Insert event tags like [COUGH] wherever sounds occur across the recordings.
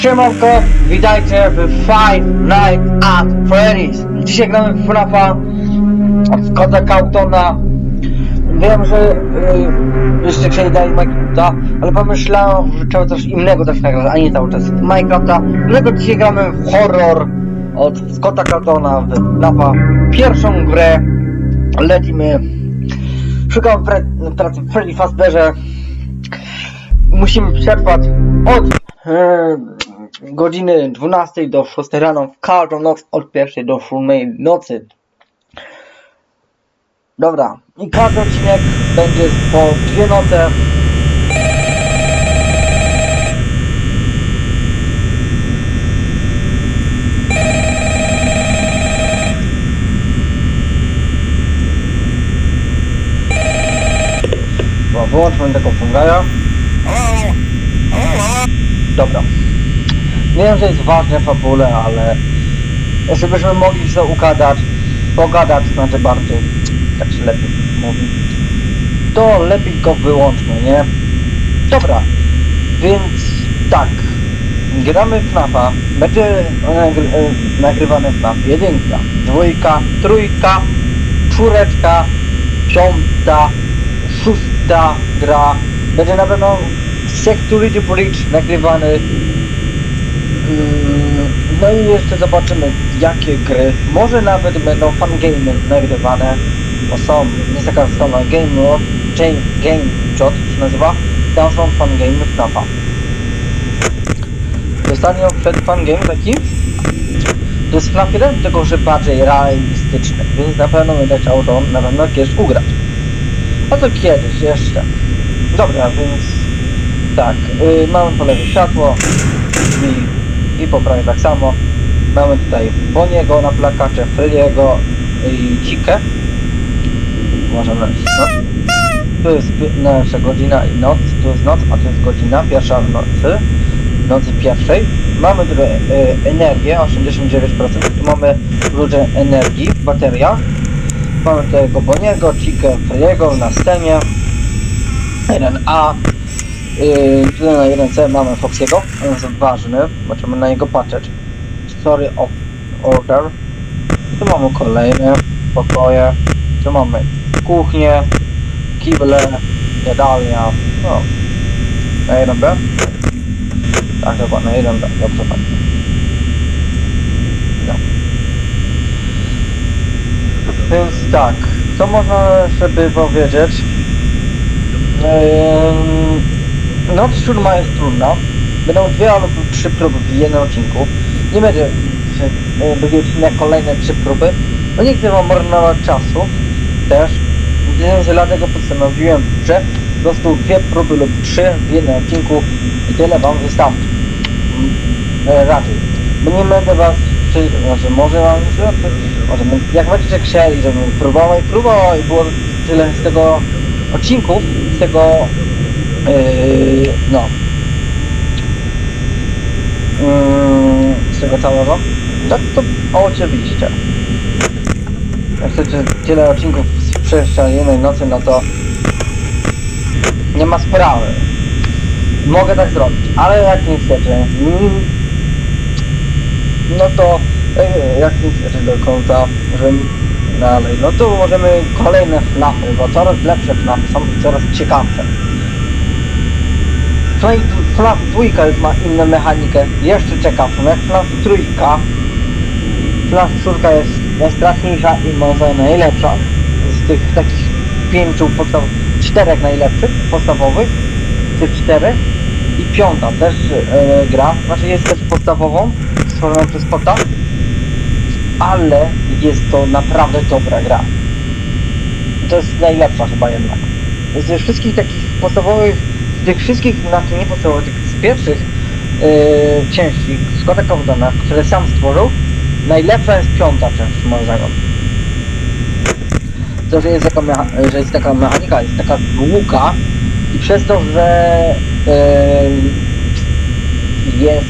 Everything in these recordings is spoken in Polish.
Siemanko, witajcie w Five Nights at Freddy's. Dzisiaj gramy w FNAFa z Kota Kautona. Wiem, że yy, jeszcze dzisiaj dali Minecrafta, ale pomyślałem, że trzeba coś innego też nagrać, a nie cały czas Minecrafta. Dlatego dzisiaj gramy w horror od Scotta Kautona w FNAFa. Pierwszą grę lecimy. Szukam pracy w Freddy Fazbearze musimy przetrwać od godziny 12 do 6 rano w każdą noc od 1 do 7 nocy. Dobra, i każdy odcinek będzie po dwie noce. Bo wyłączmy tego fungaja. Dobra. Nie wiem, że jest ważne w fabule, ale jeśli byśmy mogli się ugadać, pogadać znaczy bardziej, tak się lepiej mówi, to lepiej go wyłączmy, nie? Dobra, więc tak, gramy w FNAFa, będzie nagry e, nagrywany FNAF jedynka, dwójka, trójka, czwóreczka, piąta, szósta gra, będzie na pewno Security Bridge nagrywany. Mm, No i jeszcze zobaczymy jakie gry. Może nawet będą fan game nagrywane. Bo są, jest taka strona Game World, Game, Game Shot się nazywa. Tam są fan game FNAFa. Ostatnio przed fan game taki to jest FNAF 1, tylko że bardziej realistyczny, więc na pewno będę chciał to na pewno kiedyś ugrać. A to kiedyś jeszcze. Dobra, więc tak, yy, mamy po lewej światło drzwi i po prawej tak samo. Mamy tutaj Boniego na plakacie, Frediego i Cikę. Możemy nacisnąć. Tu jest nasza godzina i noc, tu jest noc, a tu jest godzina, pierwsza w nocy, nocy pierwszej. Mamy tutaj y, energię, 89%, tu mamy różne energii w bateriach. Mamy tutaj go Boniego, Cikę, Frediego na scenie. 1A, Yy, tutaj na 1C mamy Foxiego, on jest ważny, możemy na niego patrzeć. Story of Order. Tu mamy kolejne pokoje, tu mamy kuchnię, kible, jadalnia, no. Na 1B? Tak, dokładnie, na 1B, dobrze pamiętam. No. Więc tak, co można jeszcze by powiedzieć? Ehm, Noc siódma jest trudna. Będą dwie albo trzy próby w jednym odcinku. Nie będzie, e, będzie odcinek kolejne trzy próby. No nie chcę wam marnować czasu też. Dlatego postanowiłem, że po prostu dwie próby lub trzy w jednym odcinku i tyle wam wystarczy. Mm, E, raczej. Bo nie będę was, czy, znaczy może wam może jak będziecie chcieli, żebym próbował i próbował i było tyle z tego odcinków, z tego Yy, no. Yy, z tego całego. Tak to oczywiście. Jak chcecie tyle odcinków z przejścia jednej nocy, no to nie ma sprawy. Mogę tak zrobić, ale jak nie chcecie, mm, no to yy, jak nie chcecie do końca, żebym dalej, no to możemy kolejne FNAFy, bo coraz lepsze FNAFy są i coraz ciekawsze. FNAF, FNAF dwójka już ma inną mechanikę, jeszcze ciekawszą, jak FNAF trójka. FNAF czwórka jest najstraszniejsza i może najlepsza z tych takich pięciu podstaw, czterech najlepszych podstawowych, tych czterech. I piąta też e, gra, znaczy jest też podstawową, stworzona przez kota, ale jest to naprawdę dobra gra. To jest najlepsza chyba jednak. Ze wszystkich takich podstawowych, z tych wszystkich, znaczy nie podstawowych, tych z pierwszych yy, części Scotta Cawdona, które sam stworzył, najlepsza jest piąta część moim. To, że jest, taka że jest taka mechanika, jest taka długa i przez to, że yy, jest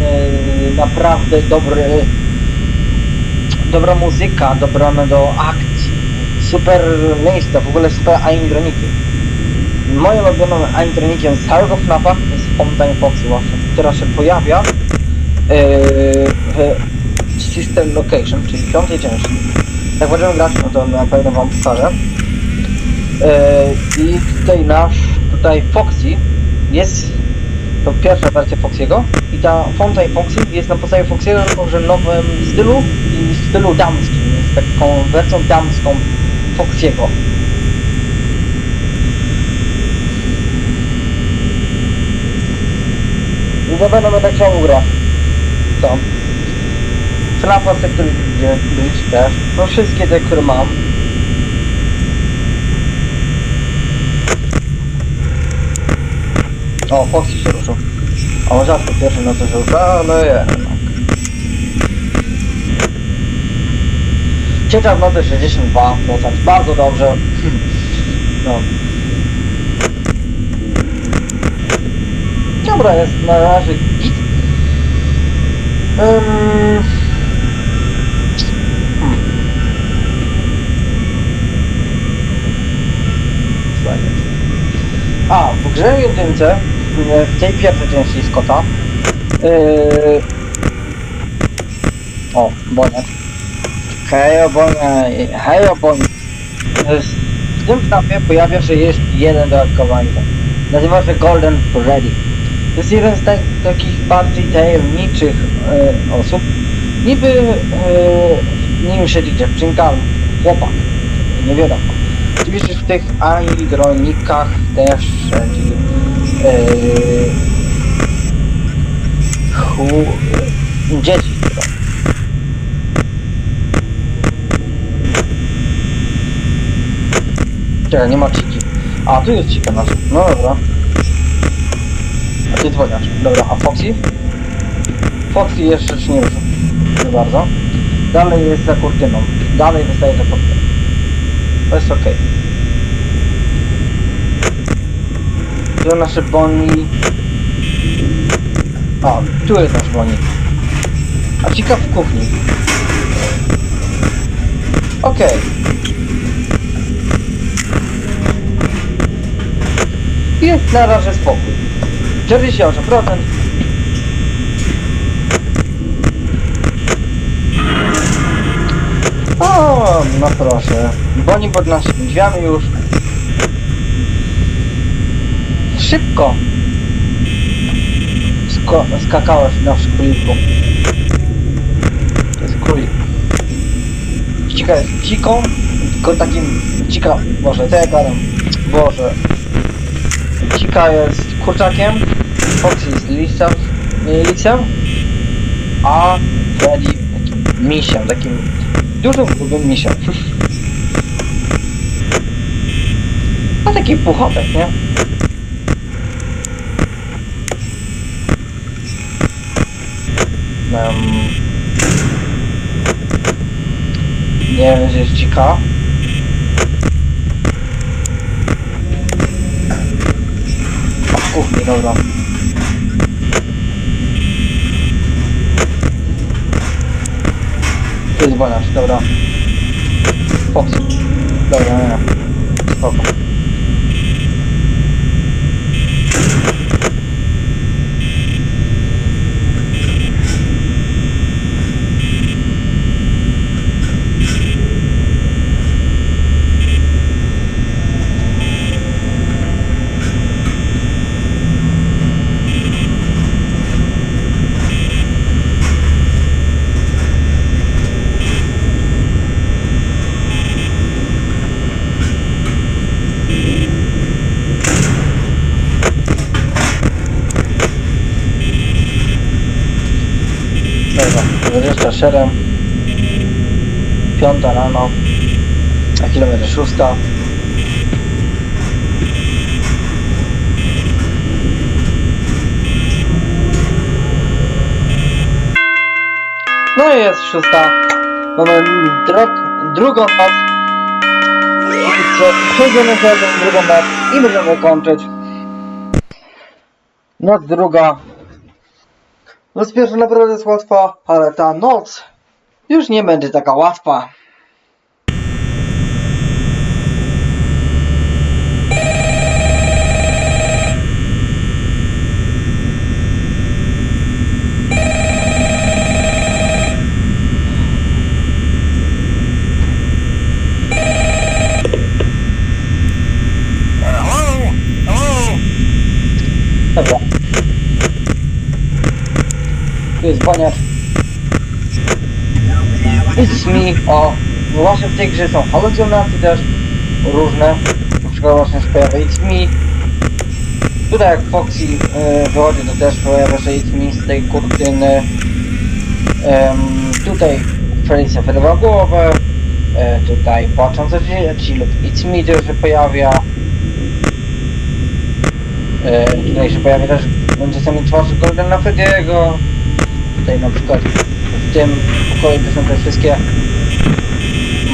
yy, naprawdę dobry dobra muzyka, dobrane do akcji, super miejsca, w ogóle super animatroniki. Moim ulubionym animatronikiem z całego FNAFa jest Fountain Foxy właśnie, która się pojawia yy, w System Location, czyli w piątej części. Jak będziemy grać, no to na pewno wam pokażę. Yy, I tutaj nasz, tutaj Foxy jest to pierwsza wersja Foxiego i ta Fountain Foxy jest na podstawie Foxiego, tylko że nowym stylu i stylu damskim, jest taką wersją damską Foxiego. I na pewno będę chciał grać. Co? Te, które lubicie, lubicie też. No wszystkie te, które mam. O, Foxy się ruszył. O, rzadko pierwszy na to się rusza, ale jednak. Trzecia w nocy 62%, bardzo dobrze. No. Dobra, jest na razie git. Um. A, w grze jedynce, w tej pierwszej części Scotta, yy... o, Boniek. Hej, Bonie. W tym knapie pojawia się jest jeden dodatkowy item. Nazywa się Golden Freddy. To jest jeden z tak, takich bardziej tajemniczych e, osób. Niby e, nim siedzi dziewczynka, chłopak, nie wiadomo. Oczywiście w tych animatronikach też siedzi chu, dzieci. chyba. Czekaj, nie ma ciki. A, tu jest cika nasza. No dobra. A ty dzwoniasz. Dobra, a Foxy? Foxy jeszcze się nie ruszył. Nie bardzo. Dalej jest za kurtyną. Dalej wystaje za kurtyną. To jest okej. Tu nasze Bonnie. A, tu jest nasz Bonnie. A cika w kuchni. Okej. Jest na razie spokój. 48%. O, no proszę. Boni pod naszymi drzwiami już. Szybko. Sko skakałeś na króliku. To jest królik. Cika jest dziką, tylko takim dzika, Boże, co? Boże. Cika jest kurczakiem, Foxy jest lisem, lisem, a Freddy takim misiem, takim dużym, grubym misiem. A [LAUGHS] taki puchotek, nie? Um, nie wiem, gdzie jest dzika. A w kuchni, dobra. Jest boniarz, dobra. Foxy. Dobra, nie, nie. Spoko. Dobra, 27. Piąta rano. A kilometr szósta. No i jest szósta. Mamy drog, drugą noc. Przejdziemy tą drugą noc i będziemy kończyć. Noc druga. Noc pierwsza naprawdę jest łatwa, ale ta noc już nie będzie taka łatwa. Dobra. Tu jest baniacz. It's me. O, no właśnie w tej grze są halucynacje też różne. Na przykład właśnie się pojawia It's me. Tutaj jak Foxy y, wychodzi, to też pojawia się It's me z tej kurtyny. Tutaj Felicia wyrywa głowę. E, tutaj płaczące dzieci lub It's me też się pojawia. E, tutaj się pojawia też czasami twarz Goldena Frediego. Tutaj na przykład w tym pokoju to są te wszystkie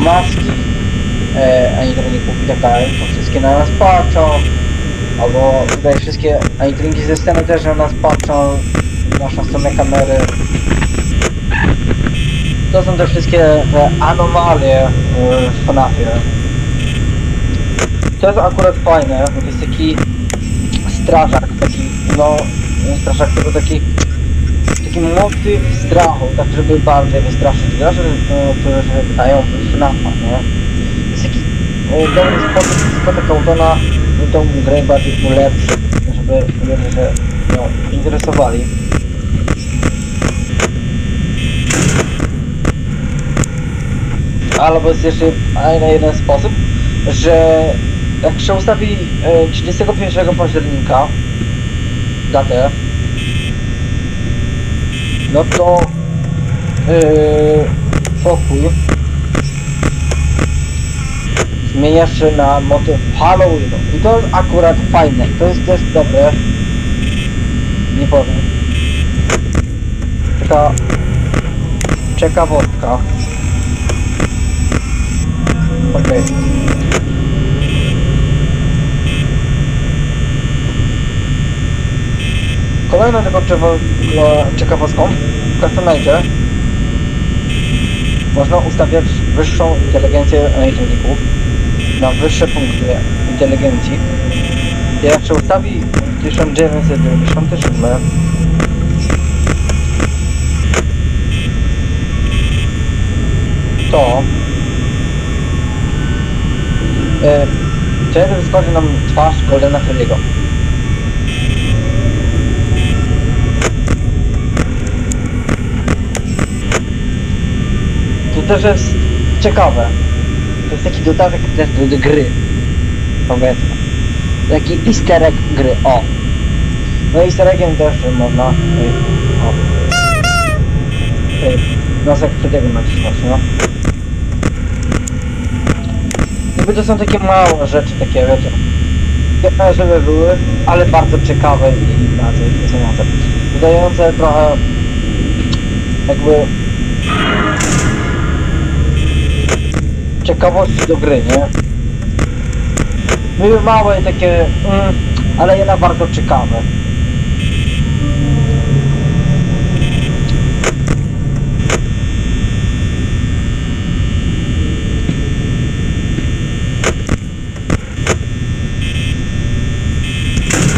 maski e, animatroników i tak dalej. To wszystkie na nas patrzą. Albo tutaj wszystkie animatroniki ze sceny też na nas patrzą. w Naszą stronę kamery. To są te wszystkie te anomalie e, w FNAFie. To jest akurat fajne, bo to jest taki strażak, taki, no, strażak, który taki, taki motyw strachu, tak żeby bardziej wystraszyć graczy, e, którzy grają w FNAFa, nie? Jest taki e, dobry sposób, sposób autona, by tą grę bardziej ulepszyć, żeby ludzie się nią interesowali. Albo jest jeszcze jeden sposób, że jak się ustawi e, 31 października datę, no to yy, pokój zmienia się na motyw Halloweenu. I to akurat fajne, to jest też dobre. Nie powiem. Taka ciekawostka. Okej. Kolejną taką no, ciekawostką w Customate można ustawiać wyższą inteligencję elektroników na wyższe punkty inteligencji. Jak się ustawi w 1997 to e, wtedy wyskoczy nam twarz Goldena Freddy'ego. To też jest ciekawe. To jest taki dodatek też do, do gry. Powiedzmy. Taki easter egg gry. O. No easter eggiem też można. Ej, o. Ej, nosek Freddy'ego nacisnąć, no. Niby to są takie małe rzeczy, takie wiecie. Jedne żeby były, ale bardzo ciekawe i bardziej fascynujące. Wydające trochę jakby ciekawości do gry, nie? Były małe takie, mm, ale jednak bardzo ciekawe.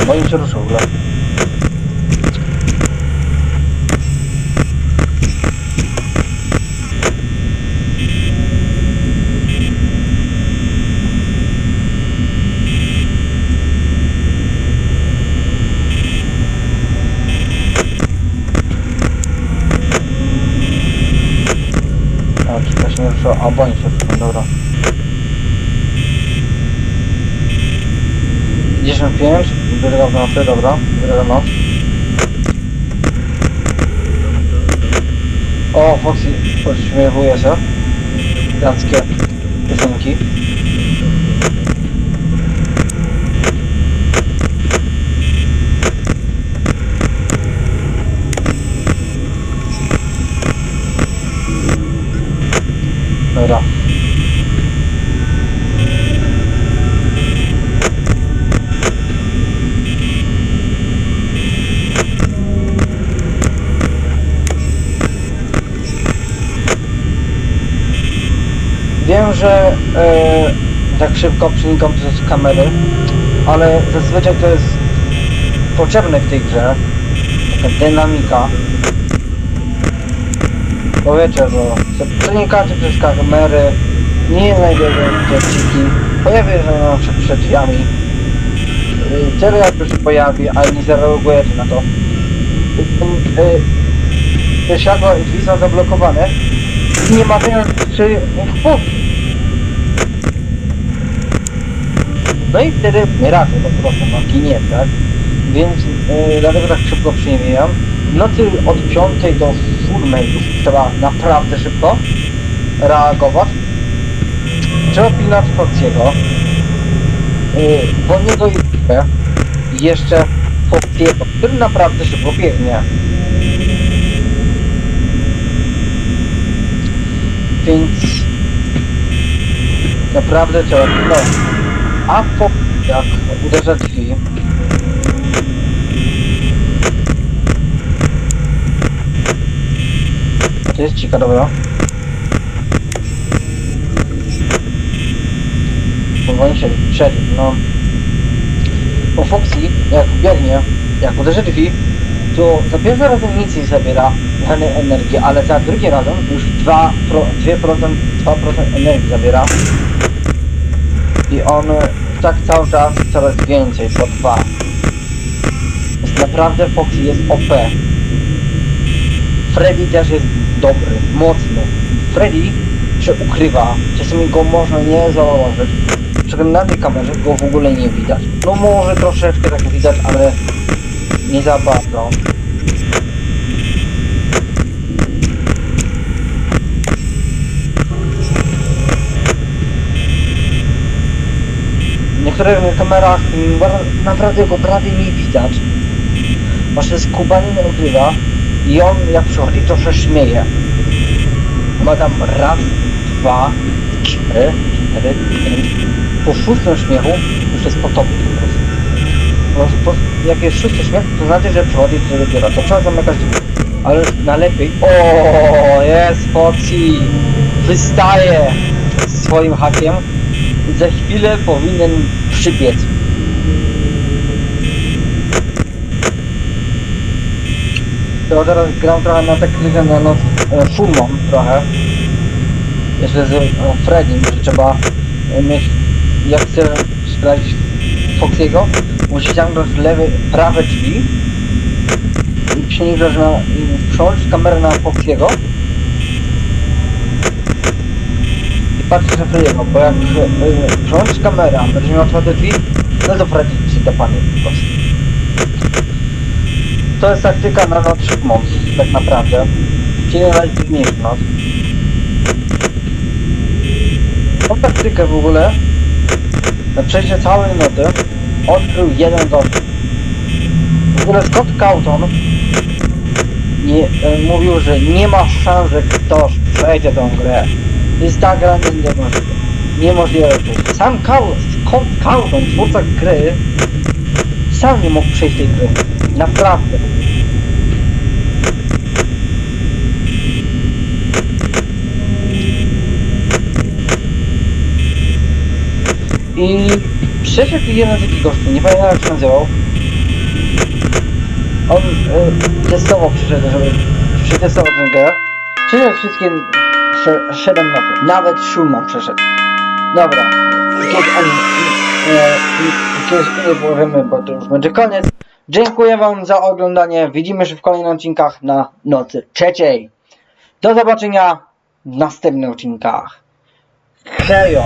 Bo im się ruszył w ogóle. A, ruszyło? A, bo oni się ruszyło, dobra. 55, wyrywa w nocy, dobra, wyrywa noc. O, Foxy podśmiewuje się. Gdańskie piosenki. Dobra. Wiem, że e, tak szybko przenikam przez kamery, ale zazwyczaj to jest potrzebne w tej grze. Taka dynamika. Bo wiecie, bo przenikacie przez kamery, nie znajdziecie dziewczyki, pojawiają się przed drzwiami. y, tyle jakby się pojawi, ale nie zareagujecie na to. Y, y, Te światła drzwi są zablokowane i nie ma czy wpółki. No i wtedy radzę po prostu, no ginie, tak? Więc yy, dlatego tak szybko przyjmuję. Nocy od 5 do 7 już trzeba naprawdę szybko reagować. Trzeba pilnować Foxiego. Yy, bo niego jeszcze Foxiego, który naprawdę szybko biegnie. Więc naprawdę trzeba pilnować. A po jak uderza drzwi To jest cika, dobra Powoli się przed, no. Po Foxy, jak biegnie, jak uderzy drzwi to za pierwszym razem nic nie zabiera energii, ale za drugim razem już 2%, pro, 2%, 2% energii zabiera i on tak cały czas coraz więcej po dwa. Jest naprawdę Foxy jest OP. Freddy też jest dobry, mocny. Freddy się ukrywa, czasami go można nie zauważyć. Przykład na tej kamerze go w ogóle nie widać. No może troszeczkę tak widać, ale nie za bardzo. Niektórych kamerach mm, naprawdę go prawie nie widać. Właśnie skubanin ukrywa i on jak przychodzi to się śmieje. Ma tam raz, dwa, cztery, cztery, pięć. Po szóstym śmiechu już jest po tobie po prostu. Po, jak jest szósty śmiech, to znaczy, że przychodzi do dopiero. To trzeba zamykać drzwi. Ale najlepiej... O, jest Foxy! Wystaje swoim hakiem. Za chwilę powinien przybiec. To teraz gram trochę na technikę na noc e, szumą trochę. Jeszcze z e, Freddym, że trzeba e, mieć, jak chce sprawdzić Foxiego, musi zamknąć lewe, prawe drzwi i przynieść na, przełączyć kamerę na Foxiego i patrzeć na Freddy'ego, bo jak y, przełączysz kamerę, a będziesz miał otwarte drzwi, no to Freddy ci dopadnie po prostu. To jest taktyka na noc moc, tak naprawdę. Czyli najdziwniejszy noc. Tą taktykę w ogóle na przejście całej nocy odkrył jeden gość. W ogóle Scott Cawthon nie, e, mówił, że nie ma szans, że ktoś przejdzie tą grę. Jest ta gra nie- niemożliwa. Niemożliwe przejść. Sam Cow- Scott Cawthon, twórca gry, sam nie mógł przejść tej gry. Naprawdę. I przyszedł jeden z takich gości, nie pamiętam jak się nazywał. On y, testowo przyszedł, żeby przetestować tę grę. Przyszedł wszystkie 7 nocy. Nawet Schulman przeszedł. Dobra. Kiedyś nie powiemy, bo to już będzie koniec. Dziękuję wam za oglądanie. Widzimy się w kolejnych odcinkach na nocy trzeciej. Do zobaczenia w następnych odcinkach. Hejo!